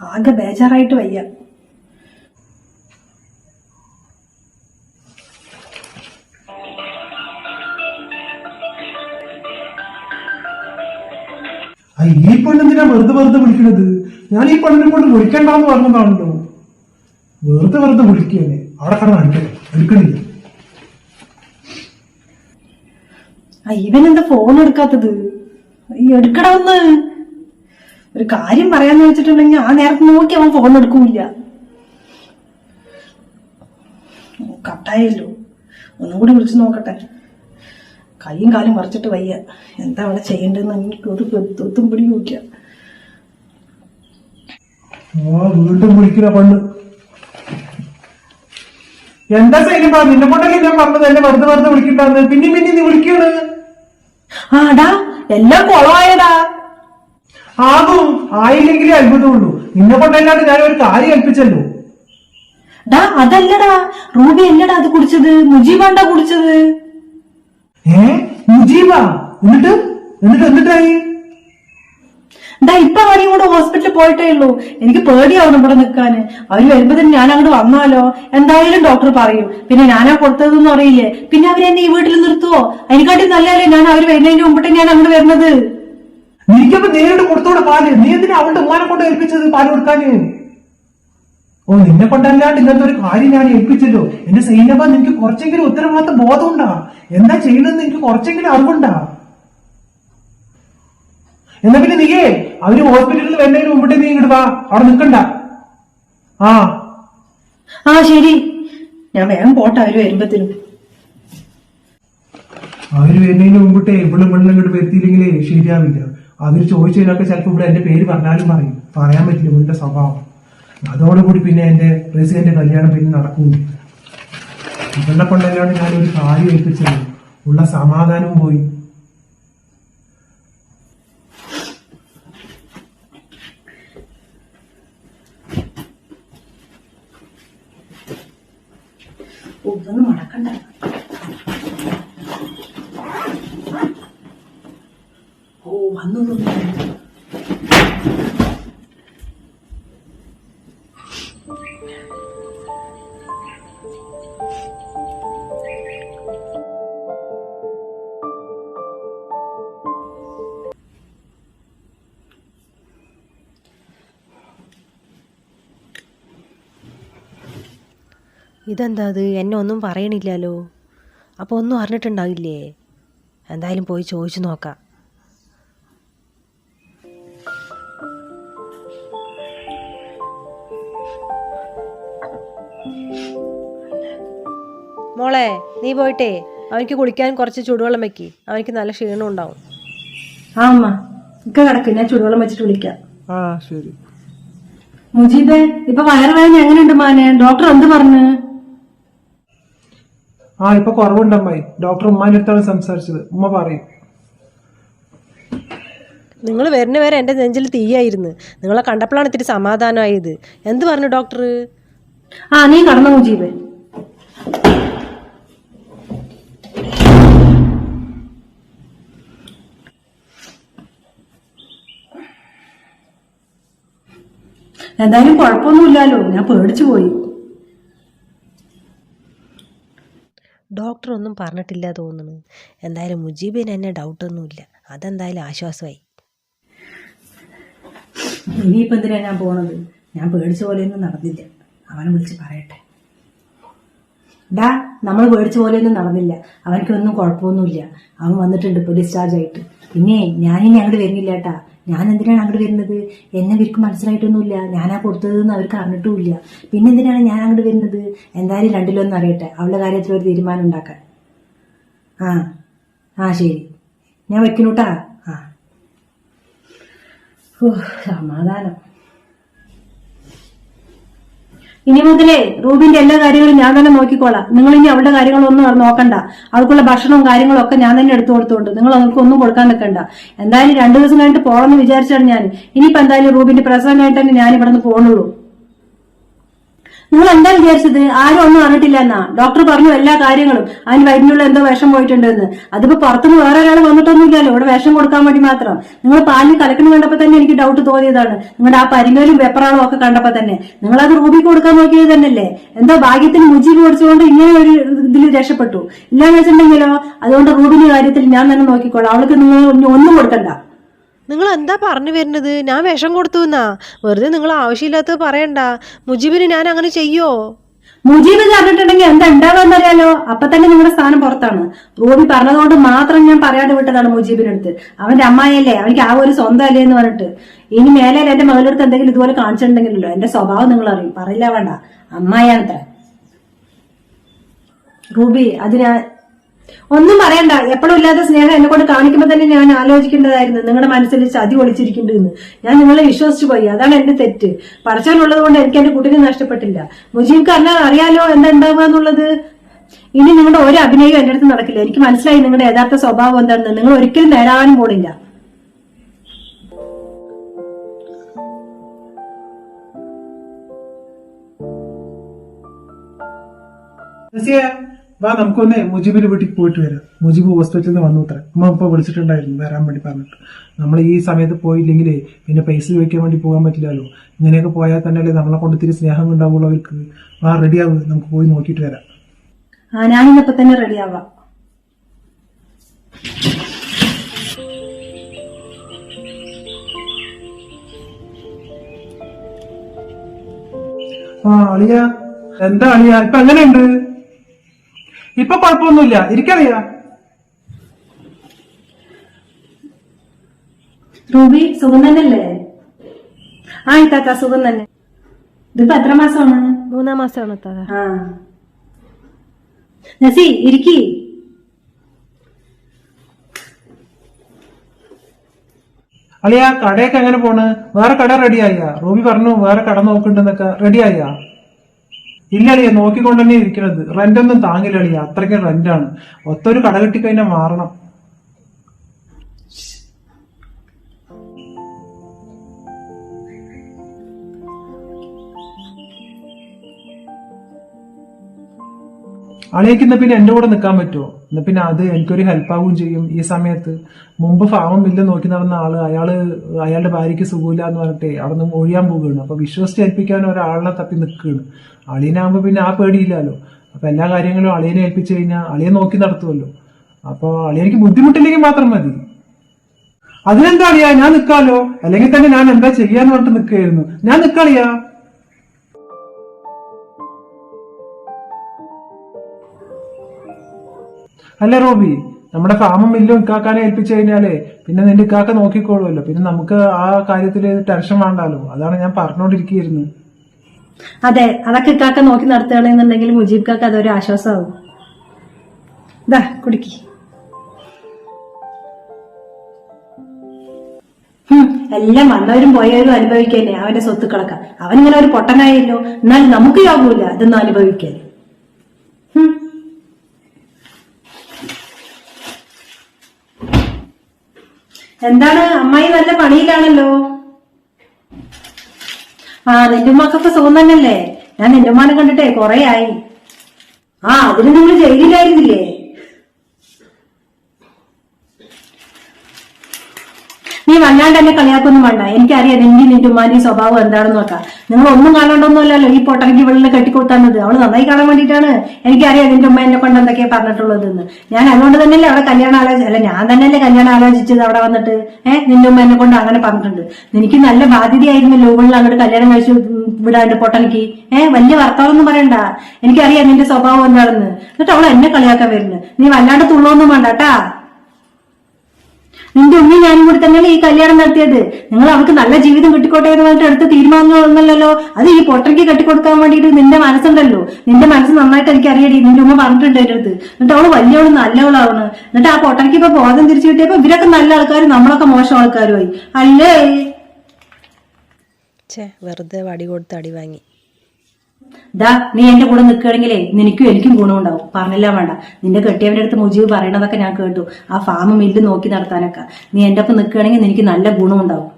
ആകെ ബേജാറായിട്ട് വയ്യ. ഈ പെണ്ണെന്തിനാ വെറുതെ വെറുതെ വിളിക്കണത്? ഞാൻ ഈ പെണ്ണിനെ കൊണ്ട് വിളിക്കണ്ടെന്ന് പറഞ്ഞതാണല്ലോ. വെറുതെ വെറുതെ വിളിക്കുകയാണ്. അവിടെ കടന്ന് അടിക്കട്ടെ എടുക്കണില്ല. ഇവനെന്താ ഫോൺ എടുക്കാത്തത്? ഈ എടുക്കടാ ഒന്ന്. ഒരു കാര്യം പറയാന്ന് വെച്ചിട്ടുണ്ടെങ്കിൽ ആ നേരത്തെ നോക്കി അവൻ ഫോൺ എടുക്കൂല കട്ടായല്ലോ. ഒന്നും കൂടി വിളിച്ചു നോക്കട്ടെ. കൈയും കാലും മറിച്ചിട്ട് വയ്യ. എന്താ അവിടെ ചെയ്യേണ്ടതെന്ന് എനിക്ക് ഒരു ഒത്തും പിടി നോക്കിയ. വീണ്ടും വിളിക്കുന്ന പണ്ട്. എന്താ സൈനിപ്പ നിന്നെ കൊണ്ടല്ലേ ഞാൻ പറഞ്ഞത്? എന്നെ വെറുതെ വെറുതെ വിളിക്കണ്ടെന്ന്. പിന്നെ പിന്നെ നീ വിളിക്കണ് ആടാ എല്ലാം കുളമായടാ ആകും. ആയില്ലെങ്കിലേ അത്ഭുതമുള്ളൂ. നിന്നെ കൊണ്ടല്ലാണ്ട് ഞാൻ ഒരു കാര്യം ഏൽപ്പിച്ചല്ലോ. ഡാ അതല്ലടാ. റൂബി അല്ലടാ അത് കുടിച്ചത്? മുജീബാണ്ടാ കുടിച്ചത്? ഏ? മുജീബ? എന്നിട്ട്? എന്നിട്ട് എന്നിട്ടായി ഡാ ഇപ്പൊ ആരെയും കൂടെ ഹോസ്പിറ്റലിൽ പോയിട്ടേ ഉള്ളൂ. എനിക്ക് പേടിയാവണം ഇവിടെ നിൽക്കാന്. അവർ വരുമ്പോ തന്നെ ഞാൻ അങ്ങോട്ട് വന്നാലോ? എന്തായാലും ഡോക്ടർ പറയും. പിന്നെ ഞാനാ കൊടുത്തതെന്ന് അറിയില്ലേ? പിന്നെ അവരെന്നെ ഈ വീട്ടിൽ നിർത്തുവോ? അതിനെക്കാട്ടി നല്ലതല്ലേ ഞാൻ അവർ വരുന്നതിന് മുമ്പിട്ട് ഞാൻ അങ്ങോട്ട് വരുന്നത്? നിനക്കപ്പോ നേരിട്ട് കൊടുത്തോടെ പാൽ. നീ എന്തിനാ അവളുടെ ഉമ്മാനെ കൊണ്ട് ഏൽപ്പിച്ചത് പാൽ കൊടുക്കാന് ഓ നിന്നെ കൊണ്ടല്ലാണ്ട് ഇങ്ങനത്തെ ഒരു കാര്യം ഞാൻ ഏൽപ്പിച്ചല്ലോ. എന്റെ സൈനബ നിനക്ക് കുറച്ചെങ്കിലും ഉത്തരവാദിത്ത ബോധമുണ്ടാ. എന്താ ചെയ്യണമെന്ന് നിനക്ക് കുറച്ചെങ്കിലും അറിവുണ്ടാ. എന്നാ പിന്നെ നീയേ അവർ ഹോസ്പിറ്റലിൽ വരുന്നതിന് മുമ്പിട്ട് നീ ഇങ്ങോട്ട് വാ. അവിടെ നിൽക്കണ്ട. ആ. ആ ശരി. ഞാൻ വേഗം പോട്ടെ അവർ വരുമ്പത്തിനും. അവർ വരുന്നതിന് മുമ്പിട്ടേ ഇവിടെ വെള്ളം ഇങ്ങോട്ട് വരുത്തിയില്ലെങ്കിലേ ശരിയാവില്ല. അവർ കഴിഞ്ഞൊക്കെ ചിലപ്പോൾ ഇവിടെ എന്റെ പേര് പറഞ്ഞാലും പറയും. പറയാൻ പറ്റില്ല ഇവരുടെ സ്വഭാവം. അതോടുകൂടി പിന്നെ എന്റെ പ്രസിഡന്റ് കല്യാണം പിന്നെ നടക്കും. ഇവരുടെ കൊണ്ടല്ലാണ്ട് ഞാൻ ഒരു കാര്യം ഏൽപ്പിച്ചത്. ഉള്ള സമാധാനവും പോയി ഓ, ഇതൊന്നും മടക്കണ്ട ഓ വന്നു ഇതെന്താ അത്? എന്നെ ഒന്നും പറയണില്ലല്ലോ. അപ്പോൾ ഒന്നും അറിഞ്ഞിട്ടുണ്ടാവില്ലേ? എന്തായാലും പോയി ചോദിച്ചു നോക്കാം. മോളെ നീ പോയിട്ടേ. അവനക്ക് കുളിക്കാൻ കുറച്ച് ചൂടുവെള്ളം വെക്കി. അവനക്ക് നല്ല ക്ഷീണം ഉണ്ടാവും. ആ അമ്മ ഇക്ക കിടക്ക്. ഞാൻ ചുടുവെള്ളം വെച്ചിട്ട് വിളിക്കാം. ആ ശരി. മുജീബേ ഇപ്പൊ വയറുവേദന എങ്ങനെയുണ്ട് മാനെ ഡോക്ടർ എന്ത് പറഞ്ഞു? ആ ഇപ്പൊ കുറവുണ്ടമ്മായി ഡോക്ടർ ഉമ്മാന്റെ അടുത്താണ് സംസാരിച്ചത്. ഉമ്മ പറയും. നിങ്ങൾ വരുന്ന വരെ എന്റെ നെഞ്ചിൽ തീയായിരുന്നു. നിങ്ങളെ കണ്ടപ്പോഴാണ് ഇത്തിരി സമാധാനമായത്. എന്ത് പറഞ്ഞു ഡോക്ടർ? ആ നീ കടന്നു മുജീബേ. എന്തായാലും കുഴപ്പമൊന്നുമില്ലല്ലോ. ഞാൻ പേടിച്ചു പോയി. ഡോക്ടർ ഒന്നും പറഞ്ഞിട്ടില്ല തോന്നുന്നു. എന്തായാലും മുജീബിന് എന്നെ ഡൗട്ടൊന്നുമില്ല അതെന്തായാലും ആശ്വാസമായി. ഇനിയിപ്പോ എന്തിനാ ഞാൻ പോണത്? ഞാൻ പേടിച്ച പോലെയൊന്നും നടന്നില്ല. അവനെ വിളിച്ച് പറയട്ടെ. ഡാ നമ്മൾ പേടിച്ച പോലെയൊന്നും നടന്നില്ല. അവനക്കൊന്നും കുഴപ്പമൊന്നുമില്ല. അവൻ വന്നിട്ടുണ്ട് ഇപ്പൊ ഡിസ്ചാർജ് ആയിട്ട്. പിന്നെ ഞാനിനി അങ്ങോട്ട് വരുന്നില്ല കേട്ടാ ഞാൻ എന്തിനാണ് അങ്ങോട്ട് വരുന്നത്? എന്നെ ഇവർക്ക് മനസ്സിലായിട്ടൊന്നുമില്ല. ഞാനാ കൊടുത്തതെന്ന് അവർക്ക് അറിഞ്ഞിട്ടുമില്ല. പിന്നെ എന്തിനാണ് ഞാൻ അങ്ങോട്ട് വരുന്നത്? എന്തായാലും രണ്ടിലൊന്നും അറിയട്ടെ. അവളുടെ കാര്യത്തിൽ ഒരു തീരുമാനം ഉണ്ടാക്കാൻ. ആ. ആ ശരി. ഞാൻ വെക്കണൂട്ടാ. ആ. ഓ, സമാധാനം. ഇനി മുതലേ റൂബിന്റെ എല്ലാ കാര്യങ്ങളും ഞാൻ തന്നെ നോക്കിക്കോളാം. നിങ്ങൾ ഇനി അവളുടെ കാര്യങ്ങളൊന്നും നോക്കണ്ട. അവൾക്കുള്ള ഭക്ഷണവും കാര്യങ്ങളും ഒക്കെ ഞാൻ തന്നെ എടുത്തു കൊടുത്തോണ്ട് നിങ്ങൾ അവൾക്ക് ഒന്നും കൊടുക്കാൻ നിൽക്കണ്ട. എന്തായാലും രണ്ടു ദിവസം കഴിഞ്ഞിട്ട് പോകണമെന്ന് വിചാരിച്ചാണ് ഞാൻ. ഇനിയിപ്പോ എന്തായാലും റൂബിന്റെ പ്രസവം കഴിഞ്ഞിട്ട് തന്നെ ഞാൻ ഇവിടെ നിന്ന് പോകണുള്ളൂ നിങ്ങൾ എന്താ വിചാരിച്ചത്? ആരും ഒന്നും അറിഞ്ഞിട്ടില്ല എന്നാ ഡോക്ടർ പറഞ്ഞു എല്ലാ കാര്യങ്ങളും. അതിന് വയറ്റിനുള്ള എന്തോ വിഷം പോയിട്ടുണ്ടെന്ന്. അതിപ്പോ പുറത്തുനിന്ന് വേറെ ഒരാൾ വന്നിട്ടൊന്നുമില്ലല്ലോ. ഇവിടെ വിഷം കൊടുക്കാൻ വേണ്ടി മാത്രം. നിങ്ങൾ പാലിന് കലക്കണം കണ്ടപ്പോ തന്നെ എനിക്ക് ഡൗട്ട് തോന്നിയതാണ്. നിങ്ങളുടെ ആ പരിങ്ങലും വെപ്പറാളും ഒക്കെ കണ്ടപ്പോ തന്നെ. നിങ്ങൾ അത് റൂബി കൊടുക്കാൻ നോക്കിയത് തന്നെയല്ലേ? എന്തോ ഭാഗ്യത്തിന് മുജീബ് കൊടുത്തുകൊണ്ട് ഇങ്ങനെ ഒരു ഇതിൽ രക്ഷപ്പെട്ടു. ഇല്ലാന്ന് വെച്ചിട്ടുണ്ടെങ്കിലോ? അതുകൊണ്ട് റൂബിന്റെ കാര്യത്തിൽ ഞാൻ തന്നെ നോക്കിക്കോളാം. അവൾക്ക് നിങ്ങൾ ഒന്നും കൊടുക്കണ്ട. നിങ്ങൾ എന്താ പറഞ്ഞു വരുന്നത്? ഞാൻ വിഷം കൊടുത്തു എന്നാ. വെറുതെ നിങ്ങൾ ആവശ്യമില്ലാത്തത് പറയണ്ട. മുജീബിന് ഞാൻ അങ്ങനെ ചെയ്യോ? മുജീബ് പറഞ്ഞിട്ടുണ്ടെങ്കിൽ എന്താ ഉണ്ടാവാന്നറിയാലോ അപ്പൊ തന്നെ നിങ്ങളുടെ സ്ഥാനം പുറത്താണ്. റൂബി പറഞ്ഞതുകൊണ്ട് മാത്രം ഞാൻ പറയാതെ വിട്ടതാണ് മുജീബിനടുത്ത് അവന്റെ അമ്മായിയല്ലേ? അവനിക്ക് ആ ഒരു സ്വന്തം അല്ലേ എന്ന് പറഞ്ഞിട്ട്. ഇനി മേലെ എന്റെ മകളുടെ എന്തെങ്കിലും ഇതുപോലെ കാണിച്ചിട്ടുണ്ടെങ്കിലല്ലോ? എന്റെ സ്വഭാവം നിങ്ങൾ അറിയും. പറയില്ല വേണ്ട. അമ്മായിയാണത്ര. റൂബി അതിനാ ഒന്നും പറയണ്ട. എപ്പോഴും ഇല്ലാത്ത സ്നേഹം എന്നെ കൊണ്ട് കാണിക്കുമ്പോൾ തന്നെ ഞാൻ ആലോചിക്കേണ്ടതായിരുന്നു. നിങ്ങളുടെ മനസ്സിൽ ചതി ഒളിച്ചിരിക്കേണ്ടതെന്ന് ഞാൻ നിങ്ങളെ വിശ്വസിച്ചു പോയി. അതാണ് എന്റെ തെറ്റ്. പഠിച്ചാലുള്ളത് കൊണ്ട് എനിക്ക് എന്റെ കുട്ടിനെ നഷ്ടപ്പെട്ടില്ല. മുജീബ് കാരണം അറിയാലോ എന്താ എന്നുള്ളത്? ഇനി നിങ്ങളുടെ ഒരു അഭിനയം എന്റെ അടുത്ത് നടക്കില്ല. എനിക്ക് മനസ്സിലായി നിങ്ങളുടെ യഥാർത്ഥ സ്വഭാവം എന്താണെന്ന്. നിങ്ങൾ ഒരിക്കലും നേരാനും പോണില്ല. റസിയ, വാ നമുക്കൊന്ന് മുജീബിന്റെ വീട്ടിൽ പോയിട്ട് വരാം. മുജീബ് ഹോസ്പിറ്റലിൽ നിന്ന് വന്നു അത്ര. അമ്മ ഇപ്പൊ വിളിച്ചിട്ടുണ്ടായിരുന്നു വരാൻ വേണ്ടി പറഞ്ഞിട്ട്. നമ്മൾ ഈ സമയത്ത് പോയില്ലെങ്കിൽ പിന്നെ പൈസ ചോദിക്കാൻ വേണ്ടി പോകാൻ പറ്റില്ലല്ലോ. ഇങ്ങനെയൊക്കെ പോയാൽ തന്നെ അല്ലേ നമ്മളെ കൊണ്ട് ഇത്തിരി സ്നേഹം ഉണ്ടാവുള്ളൂ അവർക്ക്. വാ റെഡിയാവും നമുക്ക് പോയി നോക്കിയിട്ട് വരാം. ആ ഞാനിന്നപ്പോ തന്നെ റെഡിയാവാം ആ അളിയ. എന്താ അളിയ? ഇപ്പൊ എങ്ങനെയുണ്ട്? ഇപ്പൊ കുഴപ്പമൊന്നുമില്ല. ഇരിക്കറിയ. റൂബി സുഖം തന്നെയല്ലേ? ആ ഇത്താത്ത സുഖം തന്നെ. ഇതിപ്പോ എത്ര മാസമാണ്? മൂന്നാം മാസമാണ് ആ. നസി ഇരിക്കി. അളിയാ കടയൊക്കെ എങ്ങനെ പോണ്? വേറെ കട റെഡിയായ റൂബി പറഞ്ഞു വേറെ കട നോക്കുന്നുണ്ടെന്നൊക്കെ റെഡിയായ ഇല്ല അളിയ നോക്കിക്കൊണ്ട് തന്നെ ഇരിക്കണത്. റെന്റ് ഒന്നും താങ്ങില്ലളിയ. അത്രയ്ക്ക് റെന്റാണ് ഒത്തൊരു കട കിട്ടിക്കഴിഞ്ഞാൽ മാറണം. അളിയക്ക് ഇന്ന് പിന്നെ എന്റെ കൂടെ നിൽക്കാൻ പറ്റുമോ? എന്നാ പിന്നെ അത് എനിക്കൊരു ഹെൽപ്പ് ആവുകയും ചെയ്യും. ഈ സമയത്ത് മുമ്പ് ഫാമം ഇല്ല നോക്കി നടന്ന ആൾ അയാൾ അയാളുടെ ഭാര്യയ്ക്ക് സുഖമില്ല എന്ന് പറഞ്ഞിട്ടേ അവിടെ നിന്ന് ഒഴിയാൻ പോവുകയാണ് അപ്പൊ വിശ്വസിച്ച് ഏൽപ്പിക്കാൻ ഒരാളിനെ തപ്പി നിൽക്കുകയാണ്. അളിയനാകുമ്പോ പിന്നെ ആ പേടിയില്ലല്ലോ. അപ്പൊ എല്ലാ കാര്യങ്ങളും അളിയനെ ഏൽപ്പിച്ചു കഴിഞ്ഞാൽ അളിയെ നോക്കി നടത്തുമല്ലോ. അപ്പൊ അളിയനിക്ക് ബുദ്ധിമുട്ടില്ലെങ്കിൽ മാത്രം മതി. അതിനെന്താ അളിയാ? ഞാൻ നിൽക്കാലോ അല്ലെങ്കിൽ തന്നെ ഞാൻ എന്താ ചെയ്യാന്ന് പറഞ്ഞിട്ട് നിൽക്കുകയായിരുന്നു. ഞാൻ നിൽക്കളിയാ അല്ല റോബി നമ്മുടെ ഫാമും മില്ലും ഇക്കാക്കാനെ ഏൽപ്പിച്ചു കഴിഞ്ഞാലേ പിന്നെ നിന്റെ ഇക്കാക്ക നോക്കിക്കോളുമല്ലോ. പിന്നെ നമുക്ക് ആ കാര്യത്തിൽ ടെൻഷൻ വേണ്ടാലോ. അതാണ് ഞാൻ പറഞ്ഞുകൊണ്ടിരിക്കുകയായിരുന്നു അതെ അതൊക്കെ ഇക്കാക്ക നോക്കി നടത്തുകയാണെന്നുണ്ടെങ്കിൽ മുജീബ് കാക്ക അതൊരു ആശ്വാസമാവും. ഇതാ കുടിക്കി. എല്ലാം വന്നവരും പോയവരും അനുഭവിക്കാനേ അവന്റെ സ്വത്തുക്കളൊക്കെ. അവനിങ്ങനെ ഒരു പൊട്ടനായല്ലോ. എന്നാൽ നമുക്ക് യോഗമില്ല ഇതൊന്നും അനുഭവിക്കാൻ എന്താണ്? അമ്മായി നല്ല പണിയിലാണല്ലോ. ആ നിന്റെ ഉമ്മക്കൊക്കെ സുഖം തന്നെയല്ലേ? ഞാൻ നിന്റെ ഉമ്മാനെ കണ്ടിട്ടേ കൊറേ ആയി. ആ അതിന് നിങ്ങൾ ജയിലിലായിരുന്നില്ലേ? നീ വല്ലാണ്ട് എന്നെ കളിയാക്കൊന്നും വേണ്ട. എനിക്കറിയാം നിന്റെ നിന്റെ ഉമ്മാന്റെ സ്വഭാവം എന്താണെന്ന് നോക്കാം. നിങ്ങൾ ഒന്നും കാണണ്ടൊന്നുമല്ലല്ലോ ഈ പൊട്ടരയ്ക്ക് വെള്ളിൽ കെട്ടിക്കൊടുത്തന്നത്. അവൾ നന്നായി കാണാൻ വേണ്ടിയിട്ടാണ്. എനിക്കറിയാം നിന്റെ ഉമ്മ എന്നെ കൊണ്ട് എന്തൊക്കെയാ പറഞ്ഞിട്ടുള്ളതെന്ന്. ഞാൻ അതുകൊണ്ട് തന്നെയല്ലേ അവിടെ കല്യാണം ആലോചിച്ച അല്ല ഞാൻ തന്നെയല്ലേ കല്യാണം ആലോചിച്ചത് അവിടെ വന്നിട്ട്? ഏഹ് നിന്റെ ഉമ്മ എന്നെ കൊണ്ട് അങ്ങനെ പറഞ്ഞിട്ടുണ്ട്. എനിക്ക് നല്ല ബാധ്യതയായിരുന്നു ലോകളിൽ അങ്ങോട്ട് കല്യാണം കഴിച്ചു വിടാണ്ട് പൊട്ടനിക്ക്? ഏഹ് വലിയ വർത്തമാനമൊന്നും പറയണ്ട. എനിക്കറിയാം നിന്റെ സ്വഭാവം എന്താണെന്ന്. എന്നിട്ട് അവൾ എന്നെ കളിയാക്കാൻ വരുന്നത്. നീ വല്ലാണ്ട് തുള്ളൊന്നും വേണ്ട കേട്ടാ? നിന്റെ ഉമ്മി ഞാനും കൂടി തന്നെയാണ് ഈ കല്യാണം നടത്തിയത്? നിങ്ങൾ അവർക്ക് നല്ല ജീവിതം കിട്ടിക്കോട്ടെ എന്ന് പറഞ്ഞിട്ട് എടുത്ത തീരുമാനങ്ങളൊന്നല്ലോ അത് ഈ പൊട്ടയ്ക്ക് കെട്ടിക്കൊടുക്കാൻ വേണ്ടിയിട്ട് നിന്റെ മനസ്സുണ്ടല്ലോ. നിന്റെ മനസ്സ് നന്നായിട്ട് എനിക്ക് അറിയടി. നിന്റെ ഉമ്മ പറഞ്ഞിട്ടുണ്ട് എന്റെ അടുത്ത്. എന്നിട്ട് അവൾ വലിയവൾ നല്ലവളാവണ്. എന്നിട്ട് ആ പൊട്ടയ്ക്ക് ഇപ്പൊ ബോധം തിരിച്ചു കിട്ടിയപ്പോ ഇവരൊക്കെ നല്ല ആൾക്കാർ നമ്മളൊക്കെ മോശം ആൾക്കാരുമായി. അല്ലേ? ചേ വെറുതെ വടി കൊടുത്ത് അടി വാങ്ങി. ദാ നീ എന്റെ കൂടെ നിൽക്കുകയാണെങ്കിലേ നിനക്കും എനിക്കും ഗുണമുണ്ടാവും. പറഞ്ഞില്ല വേണ്ട. നിന്റെ കെട്ടിയവന്റെ അടുത്ത് മുജീബ് പറയണതൊക്കെ ഞാൻ കേട്ടു. ആ ഫാം മില്ല് നോക്കി നടത്താനൊക്കെ. നീ എന്റെ ഒപ്പം നിൽക്കുകയാണെങ്കിൽ നിനക്ക് നല്ല ഗുണമുണ്ടാവും.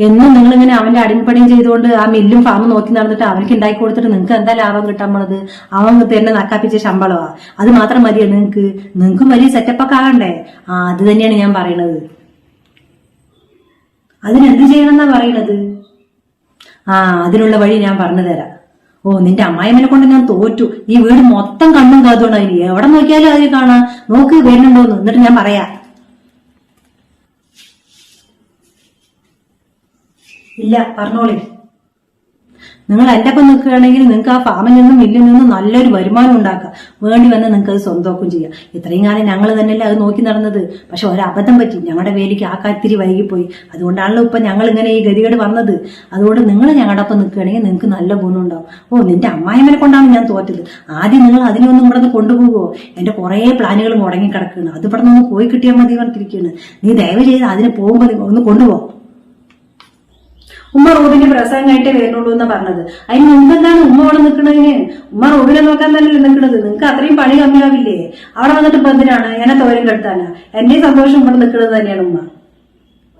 എന്നും നിങ്ങൾ ഇങ്ങനെ അവന്റെ അടിമപ്പണിയും ചെയ്തുകൊണ്ട് ആ മില്ലും ഫാമും നോക്കി നടന്നിട്ട് അവനക്ക് ഉണ്ടാക്കി കൊടുത്തിട്ട് നിങ്ങൾക്ക് എന്താ ലാഭം കിട്ടാൻ പോണത്? അവൻ തരുന്ന നക്കാപ്പിച്ച ശമ്പളമാ അത് മാത്രം മതിയോ നിങ്ങൾക്ക് നിങ്ങൾക്കും വലിയ സെറ്റപ്പൊക്കെ ആകണ്ടേ? ആ അത് തന്നെയാണ് ഞാൻ പറയണത്. അതിനെന്ത് ചെയ്യണമെന്നാ പറയണത്? ആ അതിനുള്ള വഴി ഞാൻ പറഞ്ഞു തരാം. ഓ നിന്റെ അമ്മായിമ്മനെ കൊണ്ട് ഞാൻ തോറ്റു. ഈ വീട് മൊത്തം കണ്ണും കാതുകൊണ്ട് അതിന് എവിടെ നോക്കിയാലും അതിന് കാണാ. നോക്ക് വരുന്നുണ്ടോന്ന്. എന്നിട്ട് ഞാൻ പറയാ. ഇല്ല പറഞ്ഞോളി. നിങ്ങൾ എന്റെ ഒപ്പം നിൽക്കുകയാണെങ്കിൽ നിങ്ങൾക്ക് ആ ഫാമിൽ നിന്നും മില്ലിൽ നിന്നും നല്ലൊരു വരുമാനം ഉണ്ടാക്കാം. വേണ്ടി വന്ന് നിങ്ങൾക്ക് അത് സ്വന്തമാക്കും ചെയ്യാം. ഇത്രയും കാലം ഞങ്ങൾ തന്നെയല്ലേ അത് നോക്കി നടന്നത്. പക്ഷെ ഒരബദ്ധം പറ്റി. ഞങ്ങളുടെ വേലിക്ക് ആ കാത്തിരി വൈകിപ്പോയി. അതുകൊണ്ടാണല്ലോ ഇപ്പൊ ഞങ്ങൾ ഇങ്ങനെ ഈ ഗതികേട് വന്നത്. അതുകൊണ്ട് നിങ്ങൾ ഞങ്ങളുടെ ഒപ്പം നിൽക്കുകയാണെങ്കിൽ നിങ്ങൾക്ക് നല്ല ഗുണമുണ്ടാവും ഓ നിന്റെ അമ്മായിമ്മനെ കൊണ്ടാണ് ഞാൻ തോറ്റത്. ആദ്യം നിങ്ങൾ അതിനൊന്നും ഇവിടെ നിന്ന് കൊണ്ടുപോകുമോ എന്റെ കുറേ പ്ലാനുകൾ മുടങ്ങി കിടക്കുകയാണ് അത് ഇവിടെ നിന്ന് പോയി കിട്ടിയാൽ മതി പറഞ്ഞിരിക്കുകയാണ്. നീ ദയവ് ചെയ്ത് അതിന് പോകുമ്പോൾ ഒന്ന് കൊണ്ടുപോകും ഉമ്മ റൂബിന്റെ പ്രസവം കഴിഞ്ഞിട്ടേ വരുന്നുള്ളൂ എന്ന് പറഞ്ഞത്. അതിന് മുമ്പ് എന്താണ് ഉമ്മ അവിടെ നിൽക്കുന്നതിന് ഉമ്മ റൂബിനെ നോക്കാൻ തന്നെയല്ലേ നിൽക്കുന്നത് നിങ്ങൾക്ക് അത്രയും പണി കമ്മിയാവില്ലേ? അവിടെ വന്നിട്ട് ഇപ്പൊ എന്തിനാണ്? എന്നെ തോരം കെടുത്താനാ? എന്റെ സന്തോഷം ഇവിടെ നിൽക്കുന്നത് തന്നെയാണ് ഉമ്മ.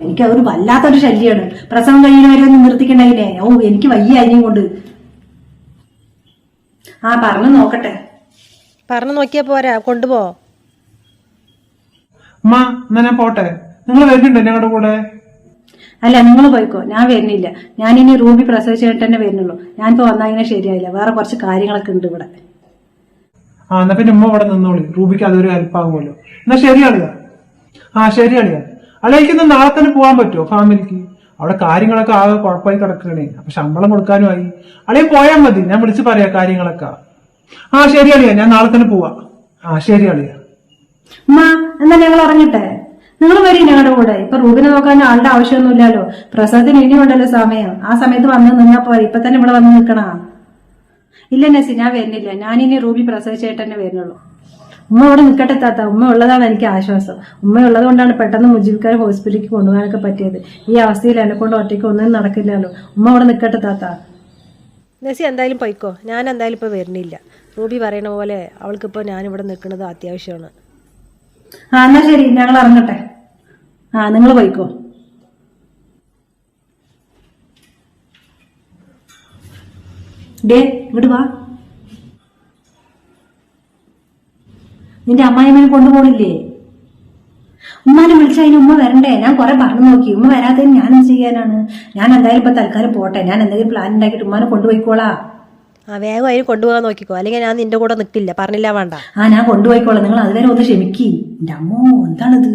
എനിക്ക് അതൊരു വല്ലാത്തൊരു ശല്യമാണ് പ്രസവം കഴിയുന്നവരെ ഒന്ന് നിർത്തിക്കണ്ടതിനെ ഓ എനിക്ക് വയ്യ അതിനെയും കൊണ്ട്. ആ പറഞ്ഞു നോക്കട്ടെ. പറഞ്ഞു നോക്കിയാ പോരാ. കൊണ്ടുപോ. അമ്മ എന്നാ ഞാൻ പോട്ടെ. നിങ്ങൾ വരുന്നുണ്ടോ ഞങ്ങളുടെ കൂടെ? അല്ല നിങ്ങൾ പോയിക്കോ. ഞാൻ വരുന്നില്ല. ഞാൻ ഇനി റൂബി പ്രസവിച്ചിട്ട് തന്നെ വരുന്നുള്ളൂ. ഞാനിപ്പോ ഇങ്ങനെ ശരിയായില്ല. വേറെ കുറച്ച് കാര്യങ്ങളൊക്കെ ഉണ്ട് ഇവിടെ. ആ എന്നാ പിന്നെ ഉമ്മ ഇവിടെ നിന്നോളി. റൂബിക്ക് അതൊരു ഹെൽപ്പ് ആകുമല്ലോ എന്നാ ശരിയാളിക ആ ശരിയാളിക അളിയ അളിയക്ക് നാളെ തന്നെ പോകാൻ പറ്റുമോ ഫാമിലിക്ക്? അവിടെ കാര്യങ്ങളൊക്കെ ആകെ കുഴപ്പമായി കിടക്കണേ. അപ്പൊ ശമ്പളം കൊടുക്കാനും ആയി. അളിയ പോയാൽ മതി. ഞാൻ വിളിച്ച് പറയാ കാര്യങ്ങളൊക്കെ. ആ ശരിയാളിയ ഞാൻ നാളെ തന്നെ പോവാ. ആ ശരിയാളിയ ഉമ്മ എന്നാ ഞങ്ങൾ ഇറങ്ങട്ടെ നിങ്ങൾ വരും ഞങ്ങളുടെ കൂടെ? ഇപ്പൊ റൂബിനെ നോക്കാൻ ആളുടെ ആവശ്യമൊന്നുമില്ലല്ലോ. പ്രസവത്തിന് ഇനിയുണ്ടല്ലോ സമയം. ആ സമയത്ത് വന്ന് നിന്നാ പോരെ. ഇപ്പൊ തന്നെ ഇവിടെ വന്ന് നിൽക്കണ? ഇല്ല നസി ഞാൻ വരുന്നില്ല. ഞാനിനി റൂബി പ്രസവിച്ചായിട്ട് തന്നെ വരുന്നുള്ളൂ. ഉമ്മ അവിടെ നിൽക്കട്ടെ താത്ത. ഉമ്മ ഉള്ളതാണ് എനിക്ക് ആശ്വാസം. ഉമ്മ ഉള്ളത് കൊണ്ടാണ് പെട്ടെന്ന് മുജീബിക്കാരെ ഹോസ്പിറ്റലിലേക്ക് കൊണ്ടുപോകാനൊക്കെ പറ്റിയത്. ഈ അവസ്ഥയിൽ എന്നെ കൊണ്ട് ഒറ്റയ്ക്ക് ഒന്നും നടക്കില്ലല്ലോ. ഉമ്മ അവിടെ നിൽക്കട്ടെ താത്ത. നസി എന്തായാലും പൊയ്ക്കോ. ഞാൻ എന്തായാലും ഇപ്പോൾ വരുന്നില്ല. റൂബി പറയണ പോലെ അവൾക്കിപ്പോൾ ഞാനിവിടെ നിൽക്കുന്നത് അത്യാവശ്യമാണ്. ആ എന്നാ ശരി. ഞങ്ങൾ ഇറങ്ങട്ടെ. ആ നിങ്ങൾ പോയിക്കോ. ഡേ ഇങ്ങോട്ട് വാ. നിന്റെ അമ്മായിമ്മനെ കൊണ്ടുപോണില്ലേ ഉമ്മാനെ വിളിച്ച അതിന് ഉമ്മ വരണ്ടേ? ഞാൻ കുറെ പറഞ്ഞു നോക്കി. ഉമ്മ വരാത്തതിന് ഞാൻ എന്ത് ചെയ്യാനാണ്? ഞാൻ എന്തായാലും ഇപ്പൊ തൽക്കാലം പോട്ടെ. ഞാൻ എന്തെങ്കിലും പ്ലാൻ ഉണ്ടാക്കിയിട്ട് ഉമ്മാനെ കൊണ്ടുപോയിക്കോളാ. ആ വേഗം അതിന് കൊണ്ടുപോകാൻ നോക്കിക്കോ. അല്ലെങ്കിൽ ഞാൻ നിന്റെ കൂടെ നിൽക്കില്ല പറഞ്ഞില്ല വേണ്ട. ആ ഞാൻ കൊണ്ടുപോയിക്കോളാം. നിങ്ങൾ അതുവരെ ഒന്ന് ക്ഷമിക്കി. എന്റെ അമ്മോ എന്താണിത്?